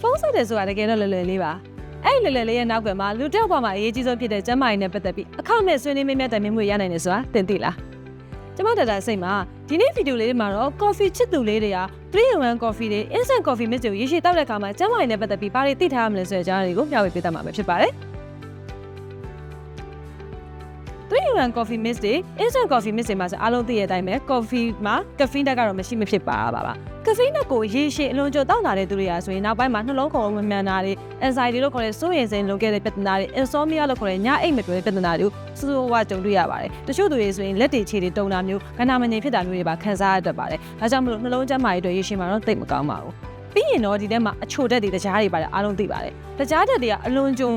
ဖုန်းဆက်တယ်ဆိုတာတကယ်တော့လွယ်လွယ်လေးပါအဲ့ဒီလွယ်လွယ်လေးရဲ့နောက်ကမှာလူတစ်ယောက်ပါမှာအရေးကြီးဆုံးဖြစ်တဲ့ကျန်းမာရေးနဲ့ပတ်သက်ပြီးအခမဲ့ဆွေးနွေးမေးမြန်းတိုင်ပင်မှုရနိုင်တယ်ဆိုတာသင်သိလားကျမတတစိတ်မှာဒီနေ့ဗီဒီယိုလေးမှာတော့ coffee ချစ်သူလေးတွေက3 in 1 coffee တွေ instant coffee mix တွေကိုရေရှည်တောက်တဲ့အခါမှာကျန်းမာရေးနဲ့ပတ်သက်ပြီးဘာတွေသိထားရမလဲဆိုတဲ့အကြောင်းတွေကိုမျှဝေပေးတတ်မှာပဲဖြစ်ပါတယ် 3 in 1 coffee mix တွေ instant coffee mix တွေမှာဆိုအားလုံးသိရတဲ့အတိုင်းပဲ coffee မှာ caffeine ဓာတ်ကတော့မရှိမဖြစ်ပါပါပါ caffeine ဓာတ်ကိုရေရှည်အလွန်ကျော်တောက်လာတဲ့သူတွေကဆိုရင်နောက်ပိုင်းမှာနှလုံးခုန်မမှန်တာတွေ anxiety လို့ခေါ်တဲ့စိုးရိမ်စိမ်လုံခဲ့တဲ့ပြဿနာတွေ insomnia လို့ခေါ်တဲ့ညအိပ်မပြောတဲ့ပြဿနာတွေကိုစူးစူးဝါးကြုံတွေ့ရပါတယ်တချို့သူတွေဆိုရင်လက်တွေခြေတွေတုံတာမျိုးခန္ဓာမငြိမ်ဖြစ်တာမျိုးတွေပါခံစားရတတ်ပါတယ်ဒါကြောင့်မလို့နှလုံးကျန်းမာရေးအတွက်ရေရှည်မှာတော့သိပ်မကောင်းပါဘူးပြီးရင်တော့ဒီထဲမှာအချိုတက်တွေတကြားတွေပါတယ်အားလုံးသိပါတယ်တကြားတက်တွေကအလွန်ကြုံ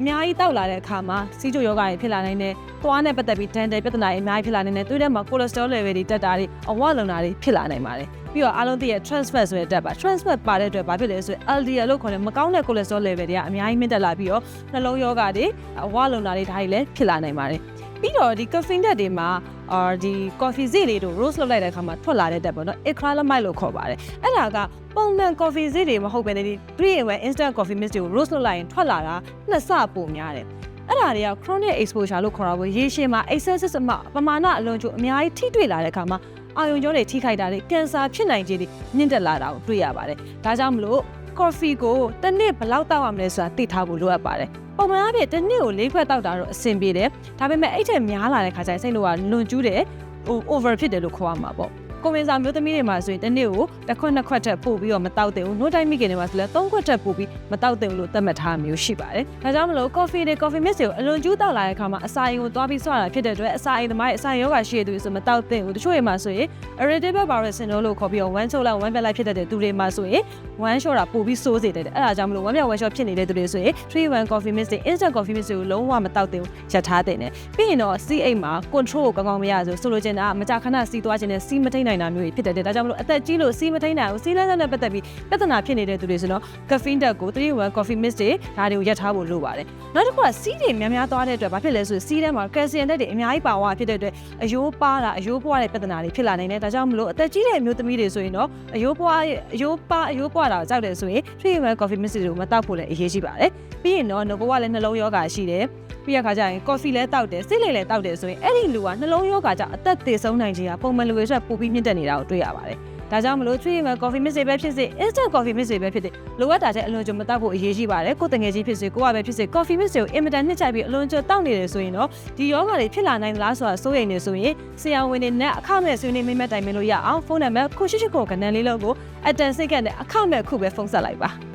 အများကြီးတောက်လာတဲ့အခါမှာစီးကျိုယောဂတွေဖြစ်လာနိုင်တယ်။သွားနဲ့ပတ်သက်ပြီးဒန်တယ်ပြဿနာတွေအများကြီးဖြစ်လာနိုင်တယ်။သူထဲမှာ cholesterol level တွေတက်တာတွေအဝလုံတာတွေဖြစ်လာနိုင်ပါတယ်။ပြီးတော့အားလုံးသိရ transfer ဆိုတဲ့တက်ပါ transfer ပါတဲ့အတွက်ဘာဖြစ်လဲဆိုရင် LDL လို့ခေါ်တဲ့မကောင်းတဲ့ cholesterol level တွေကအများကြီးမြင့်တက်လာပြီးတော့နှလုံးယောဂတွေအဝလုံတာတွေဒါတွေလည်းဖြစ်လာနိုင်ပါတယ်။ ပြီးတော့ဒီ caffeine ဓာတ်တွေမှာအာဒီ coffee ဈေးလေးတို့ roast လုပ်လိုက်တဲ့အခါမှာထွက်လာတဲ့တက်ပေါ့နော် acrylamide လို့ခေါ်ပါတယ်။အဲ့ဒါကပုံမှန် coffee ဈေးတွေမဟုတ်ဘဲနဲ့ဒီ3 in 1 instant coffee mix တွေကို roast လုပ်လိုက်ရင်ထွက်လာတာနှစ်ဆပိုများတယ်။အဲ့ဒါတွေက chronic exposure လို့ခေါ်တာပေါ့ရေရှည်မှာ excessive အမပမာဏအလွန်ကျအများကြီးထိတွေ့လာတဲ့အခါမှာအာယုံကြောတွေထိခိုက်တာတွေကင်ဆာဖြစ်နိုင်ခြေတွေမြင့်တက်လာတာကိုတွေ့ရပါတယ်။ဒါကြောင့်မလို့ coffee ကိုတစ်နေ့ဘယ်လောက်တောက်ရမလဲဆိုတာသိထားဖို့လိုအပ်ပါတယ်။ပုံမှန်အားဖြင့်တစ်နေ့ကို၄ခွက်တောက်တာတော့အဆင်ပြေတယ်။ဒါပေမဲ့အဲ့ထက်များလာတဲ့ခါကျရင်စိတ်လို့ကလွန်ကျူးတယ်ဟို over ဖြစ်တယ်လို့ခေါ်ရမှာပေါ့။ ကိုဝင်စာမျိုးသမီးတွေမှာဆိုရင်တစ်နေ့ကိုတစ်ခွက်နှစ်ခွက်ထက်ပို့ပြီးတော့မတောက်တဲ့ဘူး။နို့တိုင်းမိခင်တွေမှာဆိုလည်းသုံးခွက်ထက်ပို့ပြီးမတောက်တဲ့ဘူးလို့သတ်မှတ်ထားမျိုးရှိပါတယ်။ဒါကြောင့်မလို့ coffee တွေ coffee mix တွေကိုအလွန်ကျူးတောက်လာတဲ့အခါမှာအစာအိမ်ကိုသွားပြီးဆွတာဖြစ်တဲ့အတွက်အစာအိမ်သမားရဲ့အစာရောဂါရှိတဲ့သူတွေဆိုမတောက်တဲ့ဘူး။တချို့တွေမှာဆိုရင် irritable bowel syndrome လို့ခေါ်ပြီးတော့ one choke လိုက် one bed လိုက်ဖြစ်တဲ့သူတွေမှာဆိုရင် one shot တာပို့ပြီးစိုးစေတယ်။အဲ့ဒါကြောင့်မလို့ one bed one shot ဖြစ်နေတဲ့သူတွေဆိုရင်3 1 coffee mix တွေ instant coffee mix တွေကိုလုံးဝမတောက်တဲ့ဘူး။ချက်ထားတဲ့နဲ့။ပြီးရင်တော့ C8 မှာ control ကိုကောင်းကောင်းမရဆိုဆိုလိုချင်တာကမကြာခဏစီးသွားခြင်းနဲ့စီးမထိန်နိုင်တာမျိုးတွေဖြစ်တဲ့အတွက်ဒါကြောင့်မလို့အသက်ကြီးလို့စီးမထိန်နိုင်ဘူးစီးလန်းလန်းနဲ့ပတ်သက်ပြီးပြဿနာဖြစ်နေတဲ့သူတွေဆိုတော့ caffeine ဓာတ်ကို3 1 coffee mix တွေဒါတွေကိုရပ်ထားဖို့လိုပါတယ်နောက်တစ်ခုကစီးတွေများများသွားတဲ့အတွက်ဘာဖြစ်လဲဆိုစီးထဲမှာ calcium ဓာတ်တွေအများကြီးပါဝါဖြစ်တဲ့အတွက်အယိုးပါတာအယိုးပွားတဲ့ပြဿနာတွေဖြစ်လာနိုင်တယ်ဒါကြောင့်မလို့အသက်ကြီးတဲ့အမျိုးသမီးတွေဆိုရင်တော့အယိုးပွားအယိုးပါအယိုးပွားတာကိုကြောက်တယ်ဆိုရင်3 1 coffee mix တွေကိုမတောက်ဖို့လည်းအရေးကြီးပါတယ်ပြီးရင်တော့ငကိုကလည်းနှလုံးယောဂါရှိတယ် ပြီးရခါကျရင် coffee လဲတောက်တယ်စိတ်လိမ်လဲတောက်တယ်ဆိုရင်အဲ့ဒီလူကနှလုံးယောဂါကြောင့်အသက်သေဆုံးနိုင်ခြင်းကပုံမှန်လူတွေဆက်ပိုပြီးမြင့်တက်နေတာကိုတွေ့ရပါတယ်။ဒါကြောင့်မလို့ tree မှာ coffee mix တွေပဲဖြစ်စေ instant coffee mix တွေပဲဖြစ်စေလိုအပ်တာတဲ့အလွန်ကြုံမတောက်ဖို့အရေးကြီးပါတယ်။ကိုယ်တငယ်ချင်းဖြစ်စေကိုကပဲဖြစ်စေ coffee mix တွေကိုအင်မတန်နှစ်ချိုက်ပြီးအလွန်ကြုံတောက်နေတယ်ဆိုရင်တော့ဒီယောဂါတွေဖြစ်လာနိုင်သလားဆိုတာစိုးရိမ်နေဆိုရင်ဆရာဝန်တွေနဲ့အခမဲ့ဆွေးနွေးမိမဲ့တိုင်မလို့ရအောင်ဖုန်းနံပါတ်ခုရှိရှိကိုကနန်းလေးလုံးကိုအတန်စိတ်ကနဲ့အခမဲ့ခုပဲဖုန်းဆက်လိုက်ပါ။